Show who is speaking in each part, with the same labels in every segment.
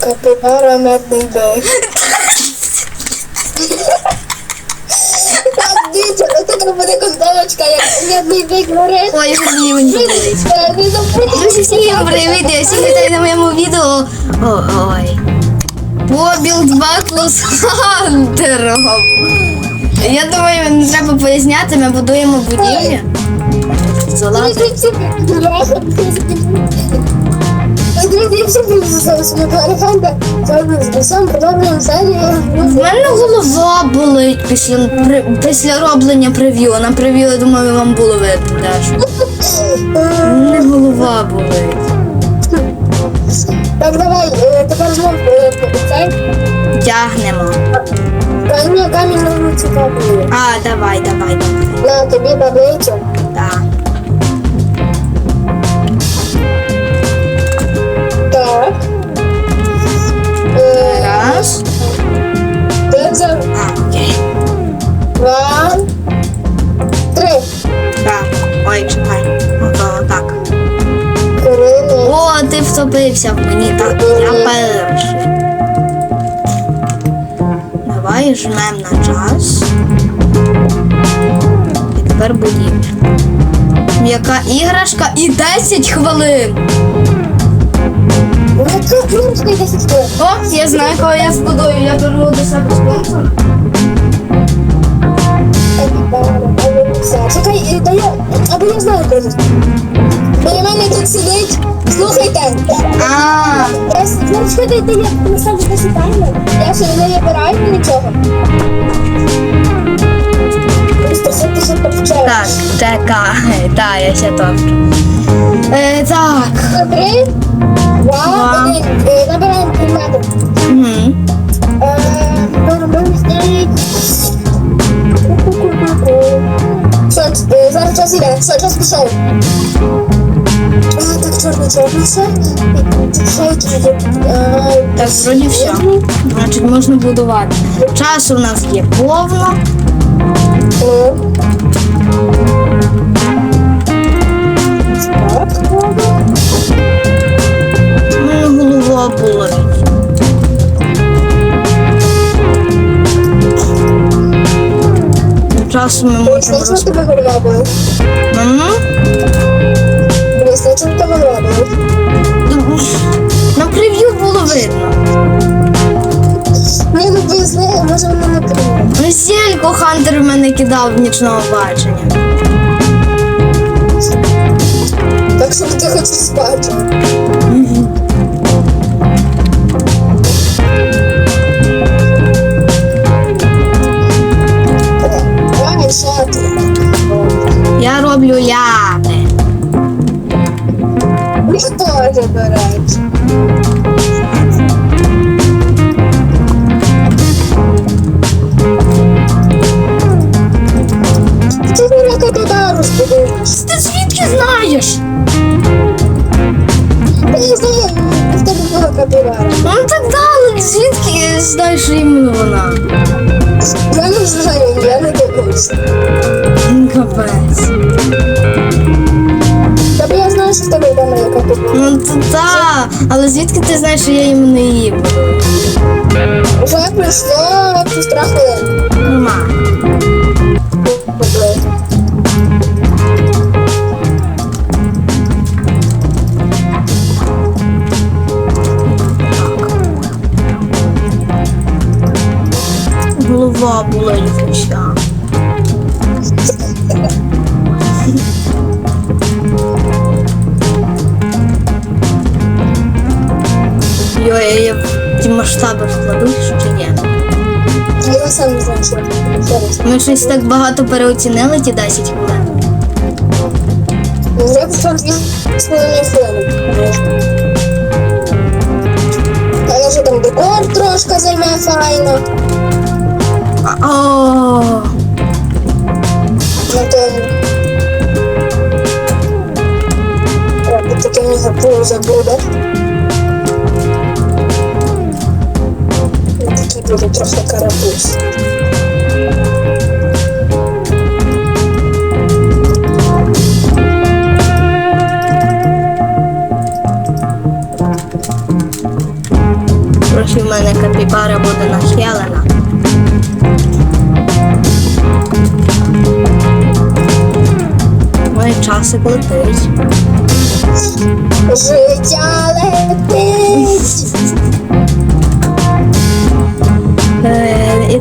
Speaker 1: Капібара медний бик. Так, дивіться, отут буде контолочка, як медний бик горить.
Speaker 2: Ой, мені мені.
Speaker 1: Е, Не.
Speaker 2: Друзі, всім привіт, я всім вітаю на моєму відео. Ой. Побілд батлу з Хантером. Я думаю, не треба поясняти, ми будуємо будівлі. Золото. В мене голова болить після, при- після роблення прев'ю. На прев'ю, я думаю, вам було видно. У мене голова болить.
Speaker 1: Так, давай, е, тепер знов е.
Speaker 2: Тягнемо.
Speaker 1: Камінь, камінь не цікавий.
Speaker 2: А, давай, давай, давай.
Speaker 1: На тобі таблицю.
Speaker 2: Так.
Speaker 1: Так.
Speaker 2: Раз.
Speaker 1: Де це?
Speaker 2: А, окей.
Speaker 1: Два. Три.
Speaker 2: Так. Ой, чекай. Ото так.
Speaker 1: Кирило.
Speaker 2: О, ти втопився в мені. Так, я перший. Давай жмем на час. І тепер будівля. М'яка іграшка і 10 хвилин. О, я знаю, кого я збудую. Я беру до себе спонсора.
Speaker 1: Все. Чекай, е, да я, або я знаю кого. Біля мене тут сидить. Слухайте.
Speaker 2: А,
Speaker 1: ну, чекайте, я поставлю 10 таймер. Я ще не вибираю нічого.
Speaker 2: Так, чекай. Так, я ще топчу. Е, так.
Speaker 1: Три, два,
Speaker 2: Два.
Speaker 1: один. Е, Набираємо предмети.
Speaker 2: Угу.
Speaker 1: Е, нормально стоїть. Все, е, зараз час іде. Все, час пішов. А, так, чорно, чорно, все. Що тут? Е,
Speaker 2: Так, вроді все. Значить, голова болить. Часу ми можемо роз...
Speaker 1: тебе?
Speaker 2: Мгм.
Speaker 1: Поясни, чому тебе голова болить?
Speaker 2: На прев'ю було видно.
Speaker 1: Ні, ну поясни, може воно не криє.
Speaker 2: Ну, Хантер в мене кидав в нічного бачення. Знаєш що іменно вона?
Speaker 1: Я не знаю, я не дивлюсь.
Speaker 2: Капець.
Speaker 1: Тобі я знаю, що в тебе є капібара.
Speaker 2: Ну то та, але звідки ти знаєш, що я іменно її?
Speaker 1: Вже пройшло півтора хвилини.
Speaker 2: Нормально. Масштаби вкладу, чи ні?
Speaker 1: Я сам не знаю, що.
Speaker 2: Ми щось так багато переоцінили ті 10 хвилин.
Speaker 1: Пройшло дві з половиною хвилини. Але вже там декор трошки займе файно.
Speaker 2: О,
Speaker 1: таке мені пузо буде. Такий буде трохи карапуз.
Speaker 2: мене капібара буде нахилена. Мой часик летить.
Speaker 1: Життя летить.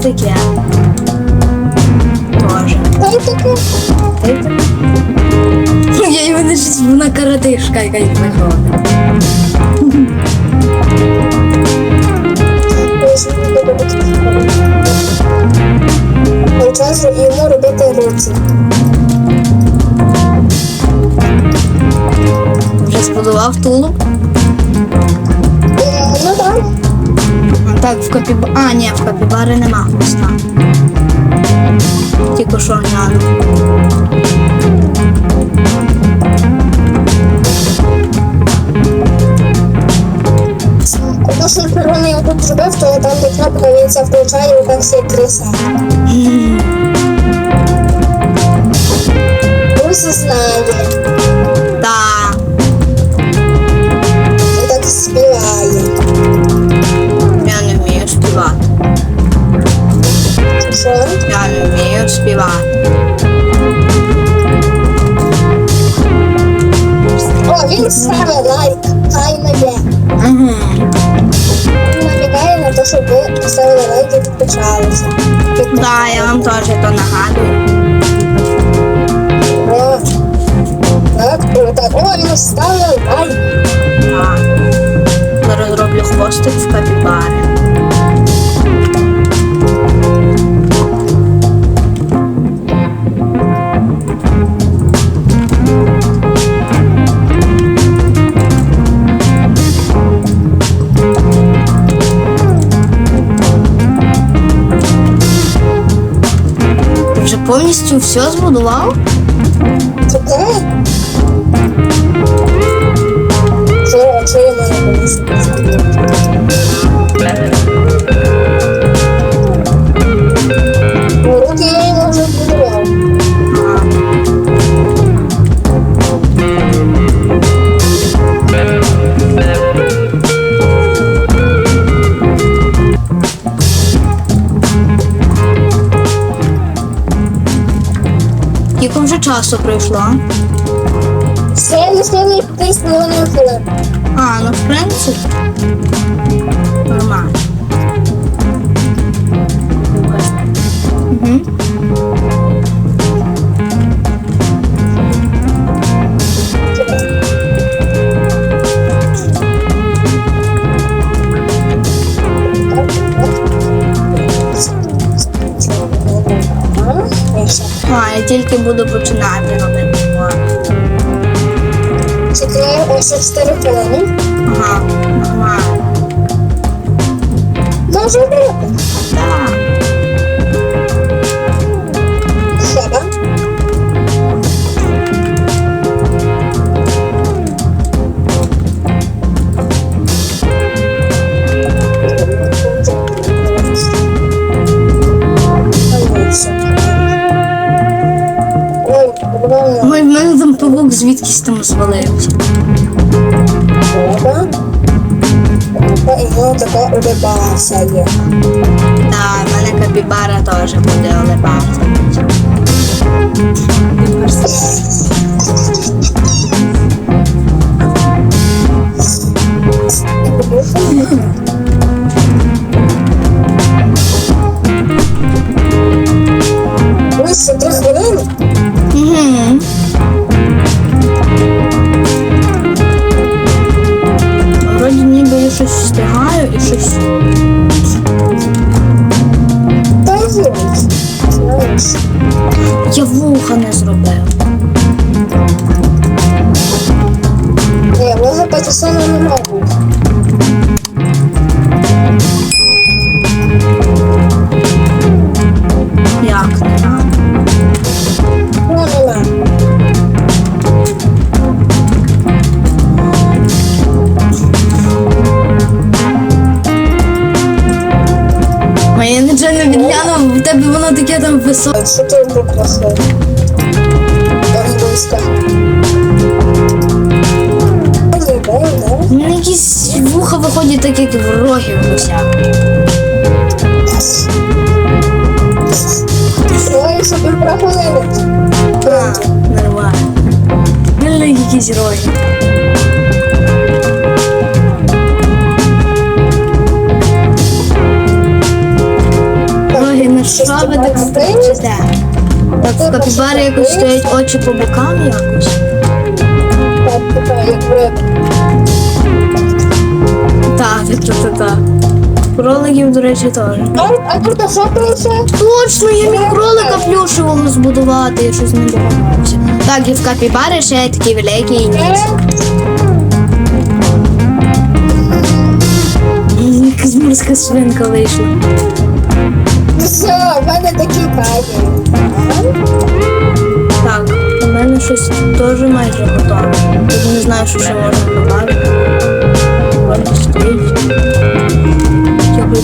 Speaker 2: Таке. Тоже. Я і мене щось на каратишка якась.
Speaker 1: Та час йому робити руці.
Speaker 2: Вже збудував тулуб.
Speaker 1: Так,
Speaker 2: в капіба... А, ні, в капібари нема хвоста. Тільки що гляну.
Speaker 1: Ж червоний отут зробив, то там кнопка він це включає, і так всі трясе. Руся знає.
Speaker 2: не вмію співати.
Speaker 1: О, він ставить лайк. Хай не є.
Speaker 2: Угу.
Speaker 1: Він намікає на те, щоб ви поставили лайк і підписалися.
Speaker 2: Да, я вам теж то нагадую.
Speaker 1: О, так, о, так. О, він ставив лайк.
Speaker 2: Так. Зараз роблю хвостик в капібари. Вже повністю все збудував?
Speaker 1: Таке? Що, що я маю
Speaker 2: часу пройшло?
Speaker 1: Все, не стали десь половину хвилин.
Speaker 2: А, ну в принципі. Нормально. Угу. Тільки буду починати робити.
Speaker 1: Чекаю ось 4 хвилини.
Speaker 2: Ага, нормально.
Speaker 1: Дуже бути.
Speaker 2: Так. Павук звідкись там звалився.
Speaker 1: Треба. Треба, і воно така улибався є.
Speaker 2: Так, в мене капібара теж буде олибатися. Моє нічого не відглянув, в тебе воно таке там високе.
Speaker 1: Що ти попросив?
Speaker 2: Вуха виходять так, як в рогів гуся.
Speaker 1: Ой, що півтора хвилини.
Speaker 2: А, нормально. У якісь роги. Роги, на що так стрічите? Так, в капібари якось стоять очі по бокам якось.
Speaker 1: Так, така, як.
Speaker 2: Так, так. Кроликів, до речі, теж.
Speaker 1: А, тут що пише?
Speaker 2: Точно, я міг кролика плюшевого збудувати, я щось не догадався. Так, і в капібари ще такі великі і ніс. Якась морська свинка вийшла.
Speaker 1: Все, в мене такі кайфи.
Speaker 2: Так, у мене щось теж майже готове. Тут не знаю, що ще можна додати. Я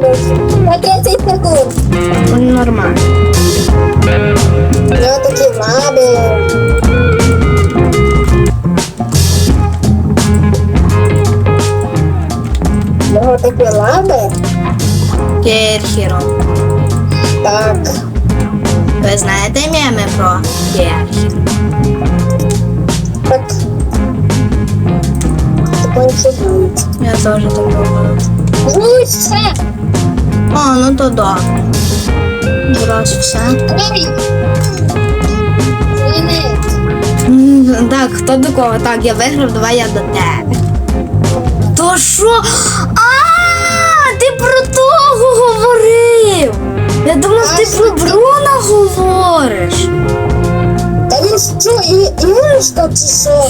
Speaker 1: десь на 30 секунд.
Speaker 2: Вони нормально.
Speaker 1: У нього такі лаби. У нього такі лаби.
Speaker 2: Керхіро.
Speaker 1: Так.
Speaker 2: Ви знаєте меми про Керхіро?
Speaker 1: Так.
Speaker 2: Я теж так думаю.
Speaker 1: Ну, все.
Speaker 2: А, ну то добре. Раз все. Так, хто до кого? Так, я виграв, давай я до тебе. То що? А, ти про того говорив. Я думав, ти про Бруна говориш.
Speaker 1: Та він що, і- іграшка чи що?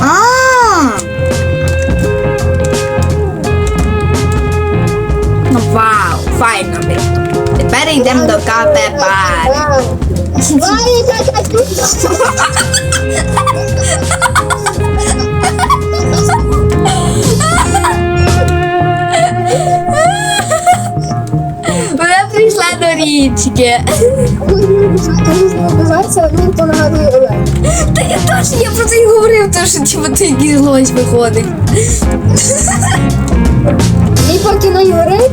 Speaker 2: А. Вау. Тепер йдемо до кафе бар. Вона прийшла до річки. Та я теж я про це й говорив, то що типу ти якийсь злость виходить.
Speaker 1: І поки не юрить,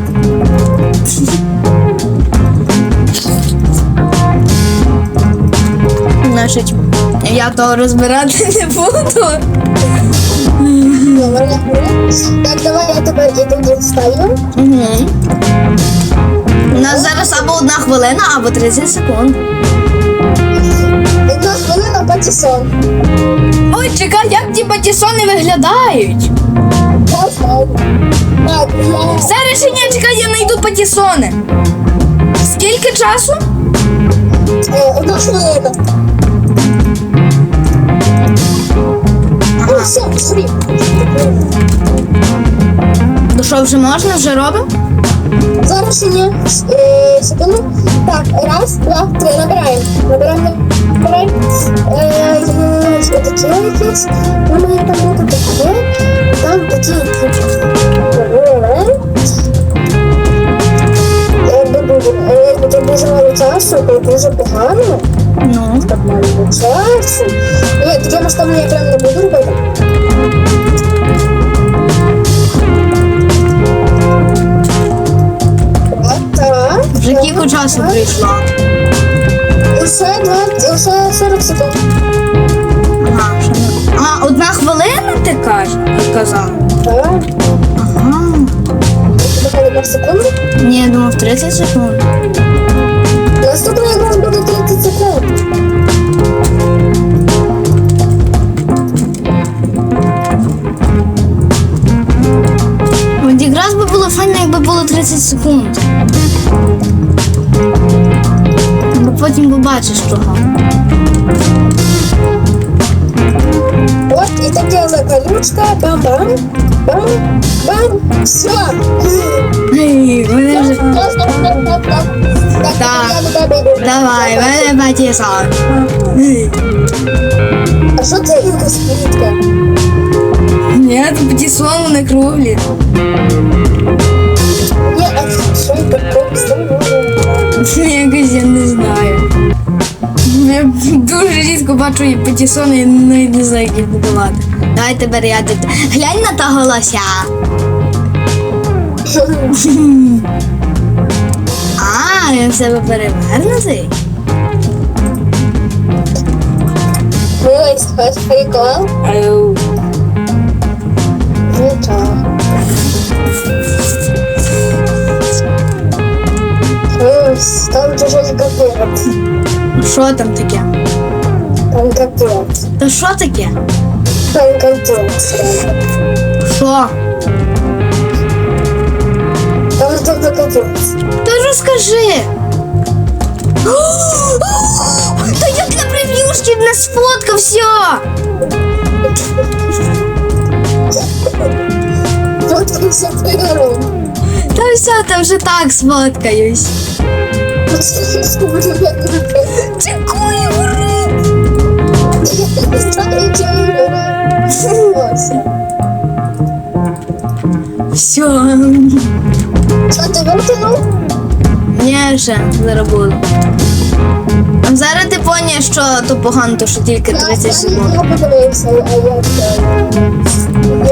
Speaker 2: Значить, я того розбирати не буду.
Speaker 1: добре. Так, давай я тебе і тоді встаю.
Speaker 2: Угу. У нас зараз або одна хвилина, або 30 секунд.
Speaker 1: Одна хвилина патісон.
Speaker 2: Ой, чекай, як ті патісони виглядають?
Speaker 1: Я встаю. Так, я...
Speaker 2: Ще ні, чекай, я патісони. Скільки часу?
Speaker 1: Е, Одна хвилина. Все.
Speaker 2: Ну що, вже можна, вже робимо?
Speaker 1: Зараз ще ні. Е, Секунду. Так, раз, два, три. Набираємо. Набираємо. Набираємо. Е, е, що таке якісь? Ну, мені там бути таке. Там такі. Е, е, це дуже мало часу, то дуже погано.
Speaker 2: Ну.
Speaker 1: Так мало часу. Ні, таке масштабне я прям не буду робити. От.
Speaker 2: Вже кілька часу прийшло.
Speaker 1: Усе 20, усе 40 секунд.
Speaker 2: Ага, ще не- А, одна хвилина ти кажеш? Казав.
Speaker 1: Так.
Speaker 2: Ага.
Speaker 1: Така одна секунда.
Speaker 2: Ні, я думав 30 секунд.
Speaker 1: Наступний якраз буде 30 секунд.
Speaker 2: От якраз би було файно, якби було 30 секунд. Бо потім побачиш того.
Speaker 1: От, і таке закалючка. Бам-бам. Бам. Бам. Все.
Speaker 2: Ей, мене вже.
Speaker 1: Так, так, так, так, так. Так,
Speaker 2: Так.
Speaker 1: я до тебе йду.
Speaker 2: Давай, мене батісон.
Speaker 1: А що це якась квітка?
Speaker 2: Ні, це батісон, вони круглі.
Speaker 1: Ні, а що це таке?
Speaker 2: Якось я не знаю. Я дуже рідко бачу і патісони, і навіть не знаю, як їх будувати. Давайте бери я тут. Глянь на того лося. А, він в себе перевернутий.
Speaker 1: Ось, ось прикол. Нічого. Там дуже капець.
Speaker 2: Що там таке?
Speaker 1: Там капець.
Speaker 2: Та що таке?
Speaker 1: Там капець.
Speaker 2: Що?
Speaker 1: Там дуже капець.
Speaker 2: Та розкажи. Та я для прев'юшки не сфоткався.
Speaker 1: Вот і все твоє
Speaker 2: Та все, та вже так сфоткаюсь. Дякую, ура! Все.
Speaker 1: Що ти витягнув?
Speaker 2: Ні, ще зараз. А Зараз ти поняв, що то погано, то що тільки 30 секунд.
Speaker 1: Я подивився, а я.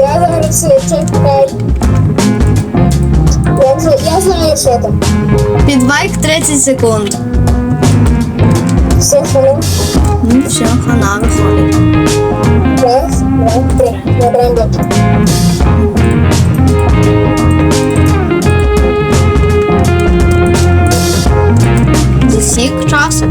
Speaker 1: Я зараз чекай. Я знаю, що там.
Speaker 2: Підбайк 30 секунд.
Speaker 1: Все, що
Speaker 2: Ну все, хана виходить.
Speaker 1: Раз, два, три. Набираємо доки.
Speaker 2: Засік часик.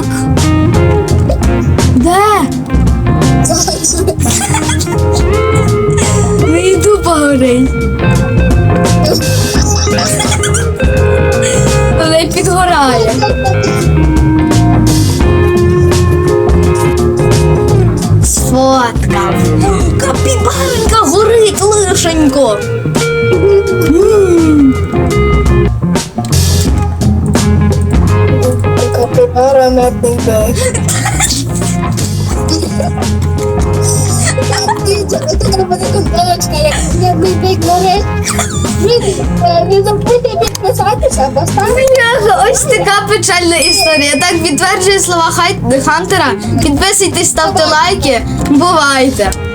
Speaker 1: Горить.
Speaker 2: Не
Speaker 1: забудьте.
Speaker 2: Ось така печальна історія. Так підтверджує слова Хантера. Підписуйтесь, ставте лайки. Бувайте!